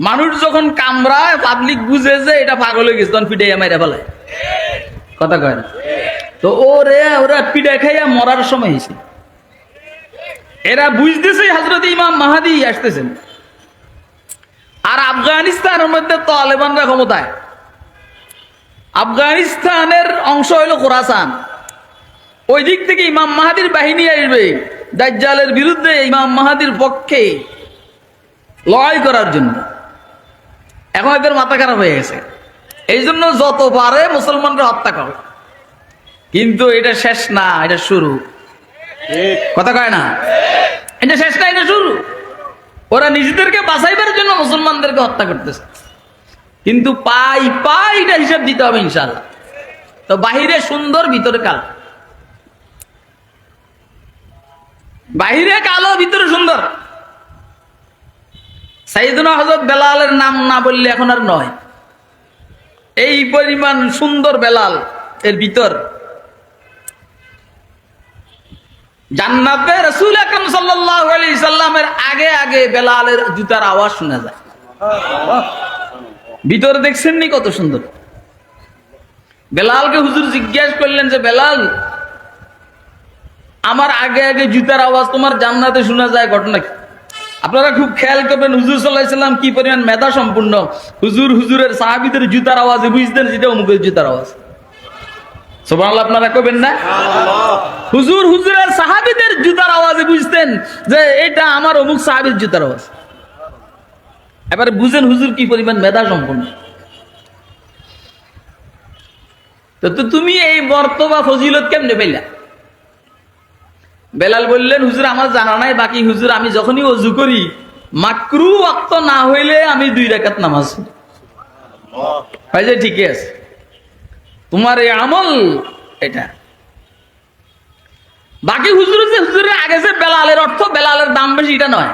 মানুষ যখন কামড়ায়, পাবলিক বুঝে যে এটা পাগল হয়ে গেছে, তখন পিটাইয়া মাইরা ফেলায়। কথা কয় না? তো ওরে, ওরা পিঠা খাইয়া মরার সময় হয়েছে। এরা বুঝতেছে হজরত ইমাম মাহাদি আসতেছেন। আর আফগানিস্তানের মধ্যে তালেবানরা ক্ষমতায়। আফগানিস্তানের অংশ হইল খোরাসান। ওই দিক থেকে ইমাম মাহাদির বাহিনী আসবে, দাজ্জালের বিরুদ্ধে ইমাম মাহাদির পক্ষে লড়াই করার জন্য। এখন এদের মাথা খারাপ হয়ে গেছে। এই জন্য যত পারে মুসলমানরা হত্যা করে কিন্তু এটা শেষ না এটা শুরু। কথা কয় না? এটা শেষ না এটা শুরু। ওরা নিজেদেরকে বাঁচাইবার জন্য মুসলমানদেরকে হত্যা করতেছে। কিন্তু পাই পাই এটা হিসাব দিতে হবে ইনশাল্লাহ তো বাহিরে সুন্দর ভিতরে কাল। বাহিরে কালো ভিতরে সুন্দর। সাইদুনা হজরত বেলালের নাম না বললে এখন আর নয়। এই পরিমাণ সুন্দর বেলাল এর ভিতর। জান্নাতে রসুল আকরম সাল্লাল্লাহু আলাইহি সাল্লামের আগে আগে বেলালের জুতার আওয়াজ শোনা যায়। ভিতরে দেখছেন নি কত সুন্দর? বেলালকে হুজুর জিজ্ঞাসা করলেন যে, বেলাল, আমার আগে আগে জুতার আওয়াজ তোমার জান্নাতে শোনা যায় ঘটনা কি? আপনারা খুব খেয়াল করবেন, হুজুর সাল্লাহ সাল্লাম কি পরিমাণ মেধা সম্পূর্ণ? হুজুর, হুজুরের সাহাবিদের জুতার আওয়াজে বুঝতেন যেটা অমুকের জুতার আওয়াজ। তুমি এই বর্তবা ফজিলত কেমনে পেলা বেলাল বললেন হুজুর আমার জানা নাই বাকি হুজুর আমি যখনই অজু করি মাকরু অক্ত না হইলে আমি দুই রেখাত নামাজ পড়ি। যে ঠিকই আছে। তোমার এই আমল এটা। বাকি হুজুর যে হুজুরের আগে যে বেলালের অর্থ বেলালের দাম বেশি এটা নয়।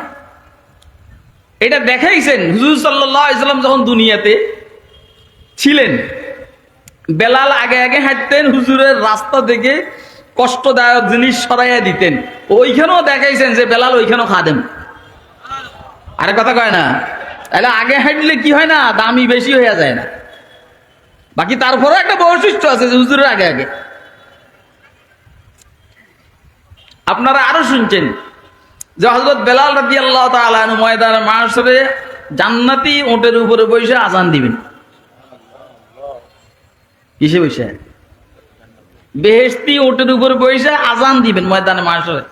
এটা দেখাইছেন হুজুর সাল্লাম যখন দুনিয়াতে ছিলেন বেলাল আগে আগে হাঁটতেন হুজুরের রাস্তা থেকে কষ্টদায়ক জিনিস সরাইয়া দিতেন। ওইখানেও দেখাইছেন যে বেলাল ওইখানেও খাদেন আরে কথা কয় না? তাহলে আগে হাঁটলে কি হয় না? দামি বেশি হয়ে যায় না। বাকি তারপরে একটা বৈশিষ্ট্য আছে যে হুজুরের আগে আগে। আপনারা আরও শুনছেন যে হজরত বেলাল রাদি আল্লাহ তালু ময়দান মাসরে জান্নাতি ওটের উপরে বসে আজান দিবেন। কিসে বসে? বেহেস্তি ওটের উপরে বসে আজান দিবেন ময়দানে মাসরে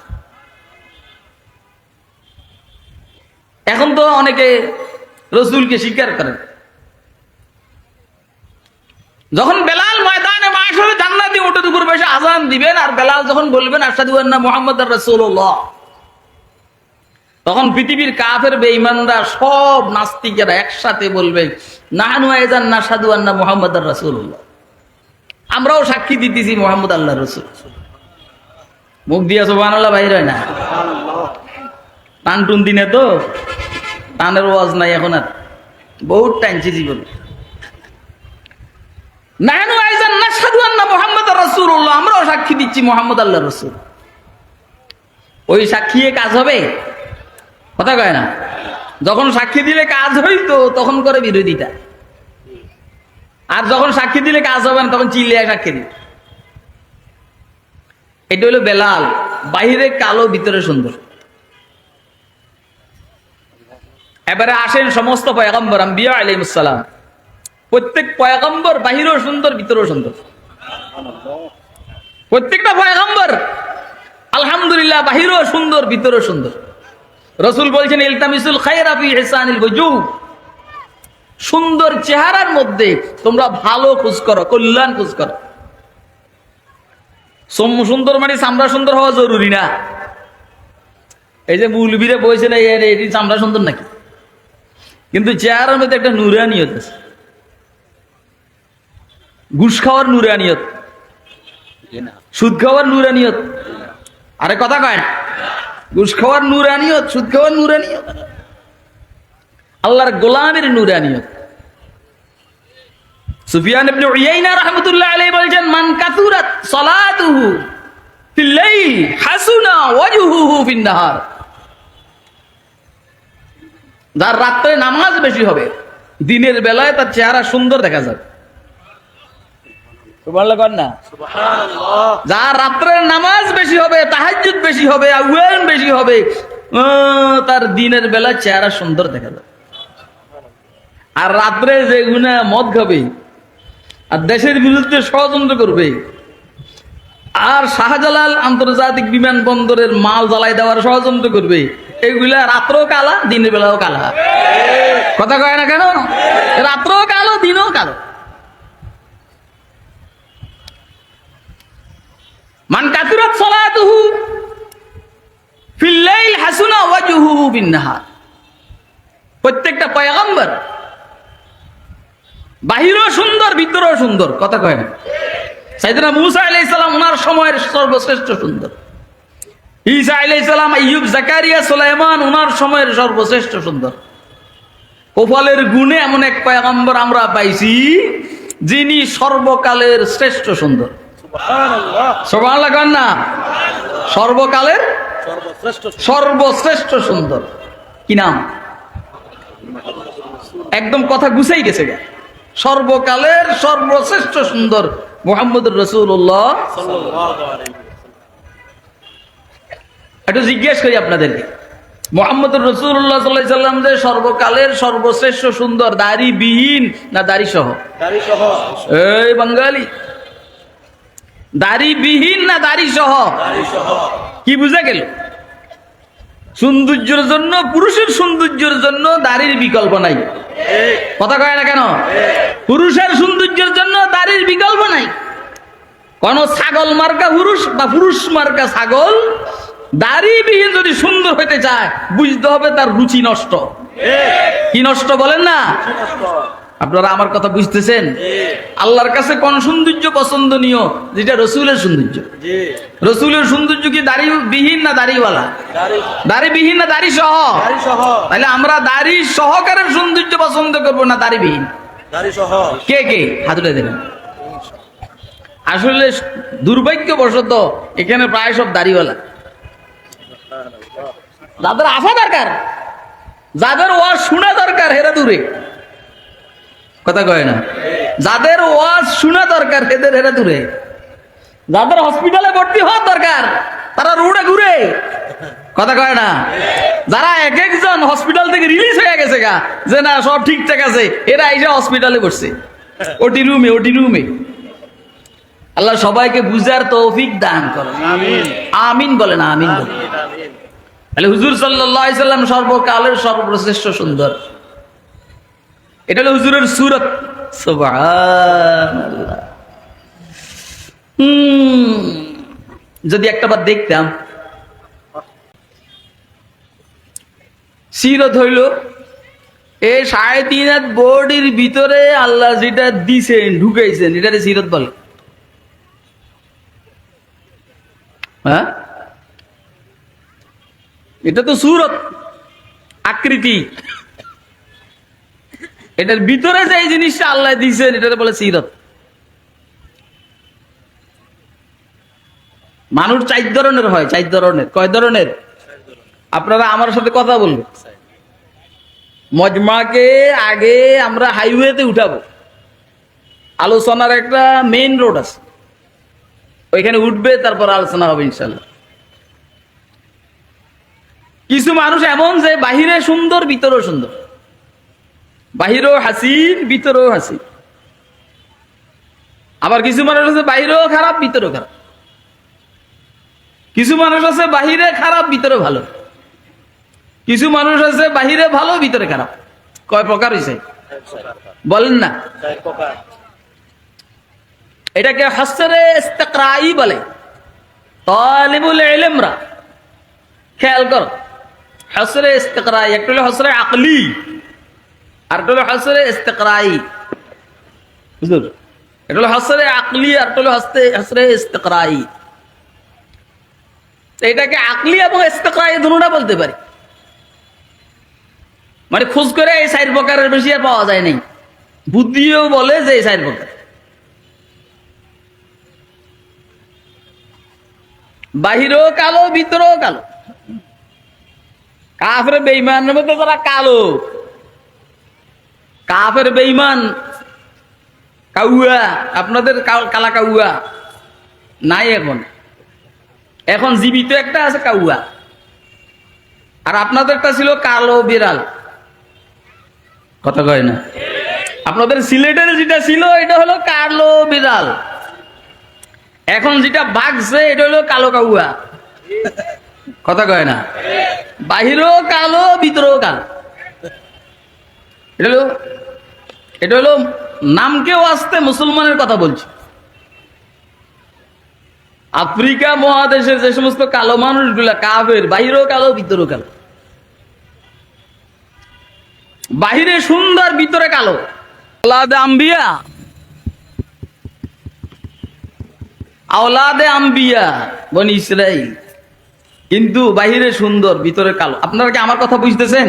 এখন তো অনেকে রসুলকে স্বীকার করেন। যখন বেলাল ময়দানে মাসরে জান্নাতি ওটের উপর বসে আজান দিবেন আর বেলাল যখন বলবেন আসাদু আন্না মোহাম্মদ রসুল্লাহ তখন পৃথিবীর কাফের, বেঈমানরা সব নাস্তিকেরা একসাথে বলবে, নাহানু আয়জান না সাধু আন্না মোহাম্মদ রসুল্লাহ আমরাও সাক্ষী দিতেছি মোহাম্মদ আল্লাহ রসুল। মুখ দিয়া সোবান আল্লাহ বাইর হয় না। টান টুন দিনে তো টানের ওয়াজ নাই এখন আর। বহুত টানছে জীবন। নাহানু আইজান না সাধু আন্না মোহাম্মদ রসুল্লাহ আমরাও সাক্ষী দিচ্ছি মোহাম্মদ আল্লাহ রসুল। ওই সাক্ষী কাজ হবে? কথা কয় না। যখন সাক্ষী দিলে কাজ হইতো, তখন করে বিরোধিতা। আর যখন সাক্ষী দিলে কাজ হবে না, তখন চিল্লিয়া সাক্ষী দিই এটা হলো বেলাল। বাহিরে কালো, ভিতরে সুন্দর। এবারে আসেন সমস্ত পয়গম্বর, আম্বিয়া আলাইমুসালাম প্রত্যেক পয়গম্বর বাহিরেও সুন্দর, ভিতরেও সুন্দর। প্রত্যেকটা পয়গম্বর, আলহামদুলিল্লাহ, বাহিরেও সুন্দর, ভিতরেও সুন্দর। রসুল বলছেন, ইলতামিসুল খায়রাফি হেসানিল বজু সুন্দর চেহারার মধ্যে তোমরা ভালো খোঁজ করো, কল্যাণ খোঁজ করো। সুন্দর মানে চামড়া সুন্দর হওয়া জরুরি না। এই যে মৌলবীরা বলছে না এটি চামড়া সুন্দর নাকি? কিন্তু চেহারার মধ্যে একটা নুরানিয়ত আছে। ঘুষ খাওয়ার নুরানিয়ত। সুদ খাওয়ার নুরানিয়ত। আরে কথা কয় ঘুষ খাওয়ার নুরানিয়ত, সুদ খাওয়ার নুরানিয়ত। আল্লাহর গোলামের নুরানিয়ত। সুফিয়ান ইবনে উয়াইনা রাহমাতুল্লাহ আলাইহি বলেন মান কাসুরাত সালাতুহু ফিল লাইল হাসুনা ওয়াজহুহু ফিন নাহার যার রাত্রে নামাজ বেশি হবে দিনের বেলায় তার চেহারা সুন্দর দেখা যাবে। না। যার রাত্রের নামাজ বেশি হবে তাহাজ্জুদ বেশি হবে আউয়ান বেশি হবে তার দিনের বেলা চেহারা সুন্দর দেখা যাবে। আর রাত্রে যে গুনা মদ খাবে, আর দেশের বিরুদ্ধে ষড়যন্ত্র করবে, আর শাহজালাল আন্তর্জাতিক বিমানবন্দরের মাল জ্বালাই দেওয়ার ষড়যন্ত্র করবে, এগুলা রাত্রও কালা, দিনের বেলাও কালা। কথা কয় না কেন? রাত্রও কালো, দিনও কালো। মান সালাতুহু ফিল লাইল হাসুনা ওয়াজহুহু বিন নাহার। প্রত্যেকটা পয়গম্বর বাহিরও সুন্দর ভিতরেও সুন্দর কথা কয় না। সাইদিনা মুসা আলাইহিস সালাম ওনার সময়ের সর্বশ্রেষ্ঠ সুন্দর। ঈসা আলাইহিস সালাম আইয়ুব জাকারিয়া সোলাইমান ওনার সময়ের সর্বশ্রেষ্ঠ সুন্দর। কপালের গুণে এমন এক পয়গম্বর আমরা পাইছি যিনি সর্বকালের শ্রেষ্ঠ সুন্দর। না? সর্বকালের সর্বশ্রেষ্ঠ সর্বশ্রেষ্ঠ সুন্দর। কি নাম? একদম কথা গুছাই গেছে গা। সর্বকালের সর্বশ্রেষ্ঠ সুন্দর মোহাম্মদ রসুল্লাহ একটু জিজ্ঞেস করি আপনাদেরকে। মোহাম্মদ রসুল্লাহ সাল্লাহ সাল্লাম যে সর্বকালের সর্বশ্রেষ্ঠ সুন্দর দাড়ি বিহীন না দাড়ি সহ এই বাঙালি। দাড়ি বিহীন না দাড়ি সহ কি বুঝে গেল? সৌন্দর্যের জন্য, পুরুষের সৌন্দর্যের জন্য দাড়ির বিকল্প নাই। কথা কয় না কেন? পুরুষের সৌন্দর্যের জন্য দাড়ির বিকল্প নাই। কোন ছাগল মার্কা পুরুষ বা পুরুষ মার্কা ছাগল দাড়িবিহীন যদি সুন্দর হইতে চায়, বুঝতে হবে তার রুচি নষ্ট। কি নষ্ট বলেন না? আপনারা আমার কথা বুঝতেছেন? আল্লাহর কাছে কোন সৌন্দর্য পছন্দনীয় যেটা রসুলের সৌন্দর্য? রসুলের সৌন্দর্য কি দাড়ি বিহীন না দাড়িওয়ালা? দাড়ি। বিহীন না দাড়ি সহ তাহলে আমরা দাড়ি সহকারের সৌন্দর্য পছন্দ করব না দাড়ি বিহীন কে কে? হাতুড়ে দেবেন। আসলে দুর্ভাগ্যবশত এখানে প্রায় সব দাড়িওয়ালা। যাদের আসা দরকার যাদের ওয়াজ শোনা দরকার হেরা দূরে। কথা কয় না। যাদের ওয়াজ শোনা দরকার হেদের হেরা দূরে। যাদের হসপিটালে ভর্তি হওয়ার দরকার তারা রোডে ঘুরে। কথা কয় না। যারা এক একজন হসপিটাল থেকে রিলিজ হয়ে গেছে গা যে না সব ঠিকঠাক আছে এরা এসে হসপিটালে করছে ওটি রুমে ওটি রুমে আল্লাহ সবাইকে বুঝার তৌফিক দান করে আমিন। বলেন আমিন বলেন। আমিন তাহলে হুজুর সাল্লাহ সাল্লাম সর্বকালের সর্বশ্রেষ্ঠ সুন্দর। এটা হলো হুজুরের সুরত। যদি একটা বার দেখতাম। সিরত হইল এই সাড়ে তিন হাত বোর্ডের ভিতরে আল্লাহ যেটা দিছেন, ঢুকাইছেন, এটারে সিরত বলে। হ্যাঁ? এটা তো সুরত, আকৃতি। এটার ভিতরে যে জিনিসটা আল্লাহ দিয়েছেন, এটার বলে সিরত। মানুষ চার ধরনের হয়, চার ধরনের। কয় ধরনের? আপনারা আমার সাথে কথা বলবেন। মজমাকে আগে আমরা হাইওয়েতে উঠাবো। আলোচনার একটা মেইন রোড আছে। ওইখানে উঠবে, তারপর আলোচনা হবে ইনশাল্লাহ কিছু মানুষ এমন যে বাহিরে সুন্দর, ভিতরেও সুন্দর। বাহিরেও হাসিন, ভিতরেও হাসি আবার কিছু মানুষ আছে বাহিরেও খারাপ, ভিতরেও খারাপ। কিছু মানুষ আছে বাহিরে খারাপ ভিতরে ভালো। কিছু মানুষ আছে বাহিরে ভালো, ভিতরে খারাপ। কয় প্রকার হয়েছে বলেন না। এটাকে হসরে ইস্তেকরাই বলে। তালিবুল ইলমরা। খেয়াল কর। হসরে ইস্তেকরাই, একটা হলো হসরে আকলি। আর হলো হাসরে ইস্তেকরাই। হুজুর এটা হলো হাসরে আকলি আর হলো হাসতে হাসরে ইস্তেকরাই। এটাকে আকলি এবং ইস্তেকরাই দুটোটা বলতে পারি। মানে খোঁজ করে এই সাইড প্রকারের বেশি আর পাওয়া যায় নাই। বুদ্ধিও বলে যে এই সাইড প্রকার। বাহিরও কালো ভিতরেও কালো। কাফের বেইমানের মধ্যে তারা কালো। কাফের বেইমান কাউয়া, আপনাদের কাল- কাউয়া নাই এখন। এখন জীবিত একটা আছে কাউয়া। আর আপনাদেরটা ছিল কালো বিড়াল। কথা কয় না? আপনাদের সিলেটের যেটা ছিল, এটা হলো কালো বিড়াল। এখন যেটা বাঘছে, এটা হলো কালো কাউয়া। কথা কয় না? বাহিরও কালো, ভিতরেও কালো। এটা হলো এটা হলো নামকেও আসতে মুসলমানের কথা বলছি। আফ্রিকা মহাদেশের যে সমস্ত কালো মানুষগুলা, কাফের, বাহিরেও কালো, ভিতরেও কালো। বাহিরে সুন্দর, ভিতরে কালো। আওলাদে আম্বিয়া। আওলাদে আম্বিয়া, বনি ইসরাইল। কিন্তু বাহিরে সুন্দর, ভিতরে কালো। আপনারা কি আমার কথা বুঝতেছেন?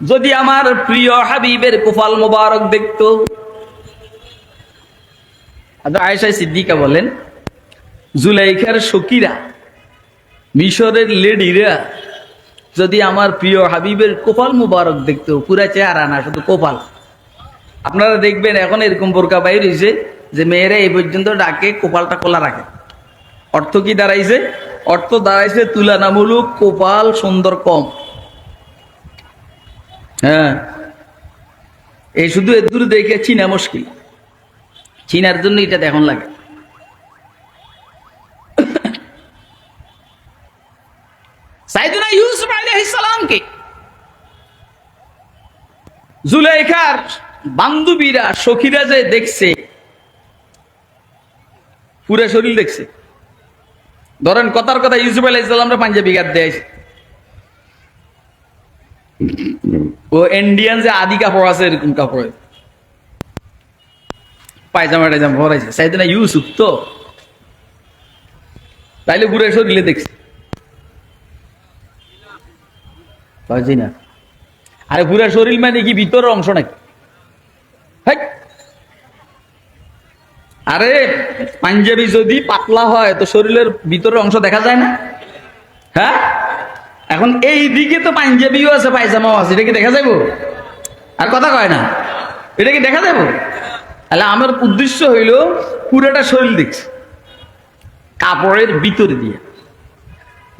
যদি আমার প্রিয় হাবিবের কুফাল মোবারক দেখতো। আয়েশা সিদ্দিকা বলেন, জুলাইখার সখীরা, মিশরের লেডিরা যদি আমার প্রিয় হাবিবের কোপাল মুবারক দেখতো, পুরা চেহারা না, শুধু কোপাল। আপনারা দেখবেন এখন এরকম বোরকা বাইর হয়েছে যে মেয়েরা এই পর্যন্ত ডাকে কোপালটা খোলা রাখে। অর্থ কি দাঁড়াইছে? অর্থ দাঁড়াইছে তুলনামূলক কোপাল সুন্দর কম। হ্যাঁ। এই শুধু এদুর দেখে চিনা মুশকিল। চিনার জন্য এটা এখন লাগে। সাইদুনা ইউসুফ আলাইহিস সালামকে জুলাইখার বান্ধবীরা, সখীরা যে দেখছে, পুরা শরীর দেখছে। ধরেন কথার কথা, ইউসুফ আলাইহিস সালামরা পাঞ্জাবি গাদ দেয় ও ইন্ডিয়ান যে আদি কাপড় আছে এরকম কাপড়। পায়জামা টাইজামা পরাইছে সাইদিনা ইউসুফ তো? তাইলে পুরা শরীরে দেখছে। না। আরে পুরা শরীর মানে কি ভিতরের অংশ নাকি! আরে, পাঞ্জাবি যদি পাতলা হয়, তো শরীরের ভিতরের অংশ দেখা যায় না। হ্যাঁ? এখন এই দিকে তো পাঞ্জাবিও আছে, পায়জামাও আছে, এটা কি দেখা যাব আর কথা কয় না? এটা কি দেখা যাব তাহলে আমার উদ্দেশ্য হইল পুরাটা শরীর দেখছে, কাপড়ের ভিতরে দিয়ে।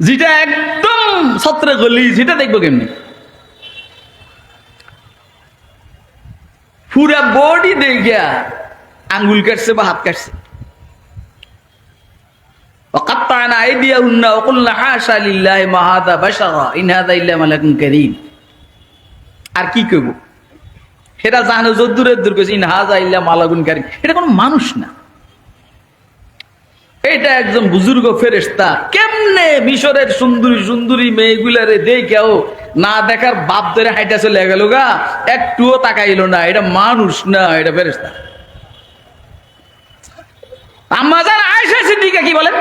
যেটা একদম ছত্রে গলি, সেটা দেখব কেমনি? পুরা বডি দেখিয়া আঙ্গুল কাটছে বা হাত কাটছে। وقطعنا أيديهن وقلنا حاشا لله ما هذا بشرا إن هذا إلا ملك كريم আর কি করবো সেটা জানো যদ্দুরের দূর করেছে ইন হাজা ইল্লা মালাগুন কারিম এটা কোনো মানুষ না এটা একজন বুজুর্গ ফেরেস্তা কেমনে মিশরের সুন্দরী সুন্দরী মেয়েগুলারে দেখেও না দেখার বাপ ধরে হাইটা চলে গেল গা একটুও তাকাইলো না এটা মানুষ না এটা ফেরেস্তা আম্মা জান আয়েশা সিদ্দিকা কি বলেন?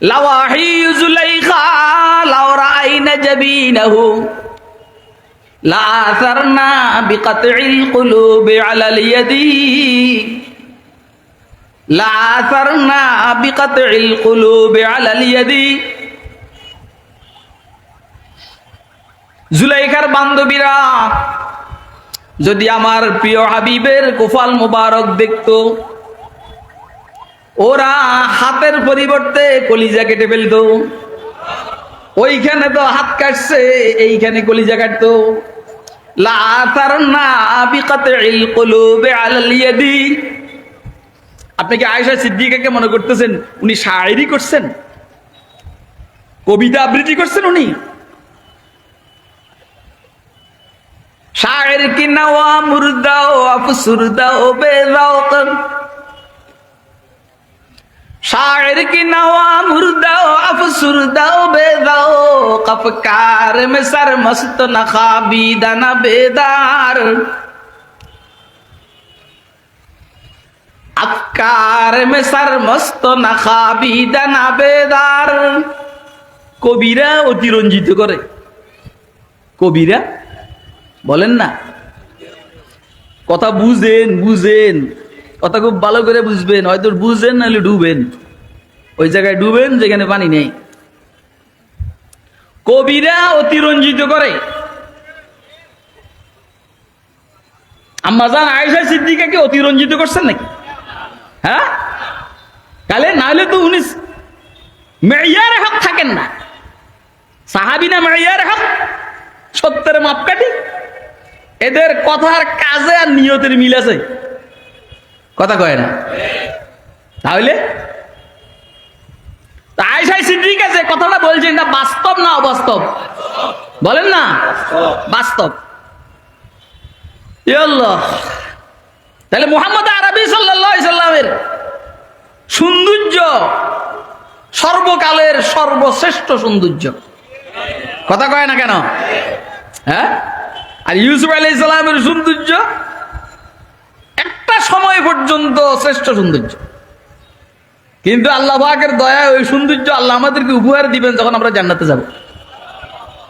লাওয়াহি জুলাইখা লাওরা আইনা জাবিনাহু, লা আসারনা বিকাতইল কুলুবি আলাল ইয়াদি লাআসারনা বিকাতইল কুলুবি আলাল ইয়াদি। জুলাইখার বান্ধবীরা, যদি আমার প্রিয় হাবিবের কোফাল মোবারক দেখতো ওরা হাতের পরিবর্তে কলিজা কেটে ফেলতো। ওইখানে তো হাত কাটছে, এইখানে কলিজা কাটতো। আপনি কি সিদ্দিকাকে মনে উনি করছেন? কবিতা আবৃত্তি করছেন উনি? শায়ের কি নওয়া মুর্দাও বেদাও शायर की नवा मुर्दाओ अफसुर दाओ बेदाओ कफकार में सर मस्त नखाबी दना बेदार अफकार में सर मस्त नखाबी दना বেদার কবিরা অতিরঞ্জিত করে কবিরা বলেন না কথা বুঝেন বুঝেন কথা খুব ভালো করে বুঝবেন, হয়তো বুঝেন নাহলে ডুবেন। ওই জায়গায় ডুবেন যেখানে পানি নেই। কবিরা অতিরঞ্জিত করে। আম্মাজান সিদ্দিকাকে অতিরঞ্জিত করছেন নাকি? হ্যাঁ? তাহলে নাহলে তো উনি মেয়ার হক থাকেন না। সাহাবিনা মেয়ার হক? সত্যের মাপকাঠি? এদের কথার কাজে আর নিয়তের মিল আছে। কথা না তাহলে? তা আয়সাই সিদ্দিক আছে, কথাটা বলছেন না, বাস্তব না অবাস্তব? বলেন না? বাস্তব। তাহলে মোহাম্মদ আরবি সাল্লামের সৌন্দর্য সর্বকালের সর্বশ্রেষ্ঠ সৌন্দর্য। কথা কয় না কেন? হ্যাঁ? আর ইউসুফ আলাই ইসলামের সৌন্দর্য একটা সময় পর্যন্ত শ্রেষ্ঠ সৌন্দর্য। কিন্তু আল্লাহ পাকের দয়া ওই সৌন্দর্য আল্লাহ আমাদেরকে উপহার দিবেন যখন আমরা জান্নাতে যাব।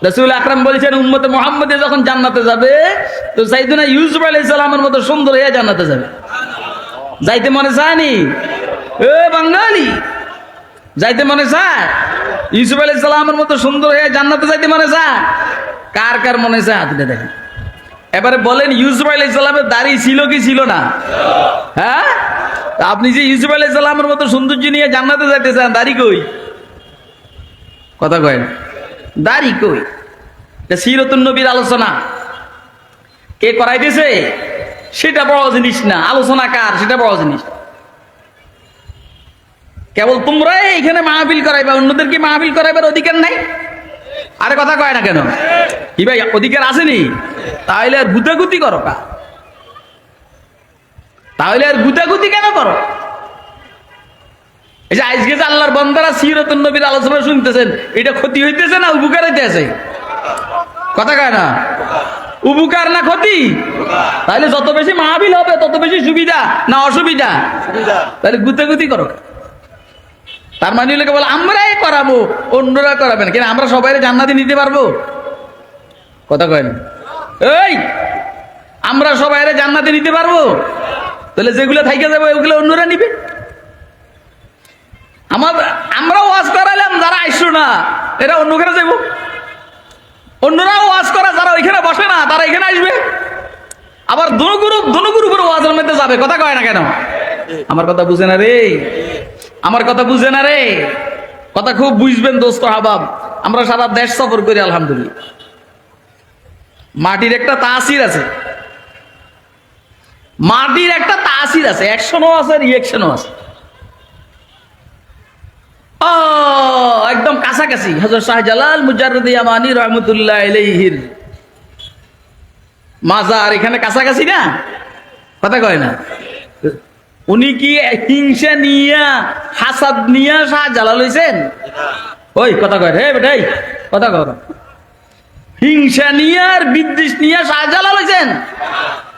রসুল আকরাম বলেছেন, উম্মতে মোহাম্মদে যখন জান্নাতে যাবে, তো সাইদুনা ইউসুফ আলাই ইসলামের মতো সুন্দর হয়ে জান্নাতে যাবে। যাইতে মনে চায়নি এ বাঙালি! যাইতে মনে চায়? ইউসুফ আলাই ইসলামের মতো সুন্দর হয়ে জান্নাতে যাইতে মনে চায়? কার কার মনে চায়? হাতটা দেখেন। এবারে বলেন ইউসুফ আলাই ইসলামের দাড়ি ছিল কি ছিল না? হ্যাঁ? আপনি যে ইউসুফ আলাই ইসলামের মতো সৌন্দর্য নিয়ে জান্নাতে যাইতে চান দাড়ি কই? কথা কয়। দাড়ি কই? সিরতুন নবীর আলোচনা। কে করাইতেছে? সেটা বড় জিনিস না। আলোচনা কার? সেটা বড় জিনিস। কেবল তোমরাই এখানে মাহফিল করাইবা, অন্যদেরকে মাহফিল করাইবার অধিকার নাই? আরে কথা কয় না কেন? কি ভাই, অধিকার আসেনি তাহলে আর গুতাগুতি করো কা? তাহলে আর গুতাগুতি কেন করো? এই যে আজকে যে আল্লাহর বন্দারা সিরতুন নবীর আলোচনা শুনতেছেন এটা ক্ষতি হইতেছে না উপকার হইতেছে? কথা কয় না? উপকার না ক্ষতি? তাহলে যত বেশি মাহবিল হবে তত বেশি সুবিধা না অসুবিধা? সুবিধা। তাহলে গুতাগুতি করো তার মানে হলো বলে আমরাই করাবো অন্যরা করাবেন কেন আমরা সবাই জান্নাতি নিতে পারব? কথা কয় না? এই, আমরা সবাই জান্নাতে নিতে পারব? তাহলে যেগুলো থাইকে যাবে, ওগুলো অন্যরা নিবে। আমার আমরা ওয়াজ করালাম যারা আইসো না, এরা অন্যখানে যাব অন্যরাও ওয়াজ করা, যারা ওইখানে বসে না, তারা এখানে আসবে। আবার দোনো গ্রুপ দোনো গ্রুপের ওয়াজের মধ্যে যাবে। কথা কয় না কেন? আমার কথা বুঝে না রে। আমার কথা বুঝে না রে। কথা খুব বুঝবেন, দোস্ত হাবাব আমরা সারা দেশ সফর করি, আলহামদুলিল্লাহ। মাটির একটা তাসির আছে। মাটির একটা তাসির আছে অ্যাকশনও আছে রিয়েকশনও আছে। ও, একদম কাছাকাছি হজরত শাহজালাল মুজাররদি আমানি রহমতুল্লাহ আলাইহির। মাজার এখানে কাছাকাছি না? কথা কয় না। উনি কি হিংসা নিয়া, হাসাদ নিয়া শাহজালাল হইছেন? ওই, কথা কয় রে বেটাই, কথা কয় হিংসা নিয়ে আর বিদ্বেষ নিয়ে শাহজালাল হয়েছেন।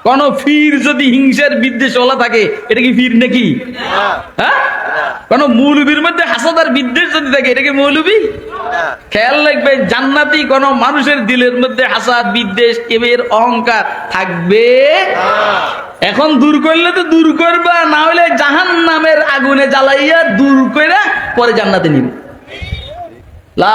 কোন ফির যদি হিংসার বিদ্বেষ ওলা থাকে এটা কি ফির নাকি? হ্যাঁ? কোন মৌলবীর মধ্যে হাসাদার বিদ্বেষ যদি থাকে এটা কি মৌলবী? খেয়াল রাখবে জান্নাতি কোন মানুষের দিলের মধ্যে হাসাদ বিদ্বেষ কেবের অহংকার থাকবে। এখন দূর করলে তো দূর করবা না হলে জাহান নামের আগুনে জ্বালাইয়া দূর করে পরে জান্নাতে নিবে। লা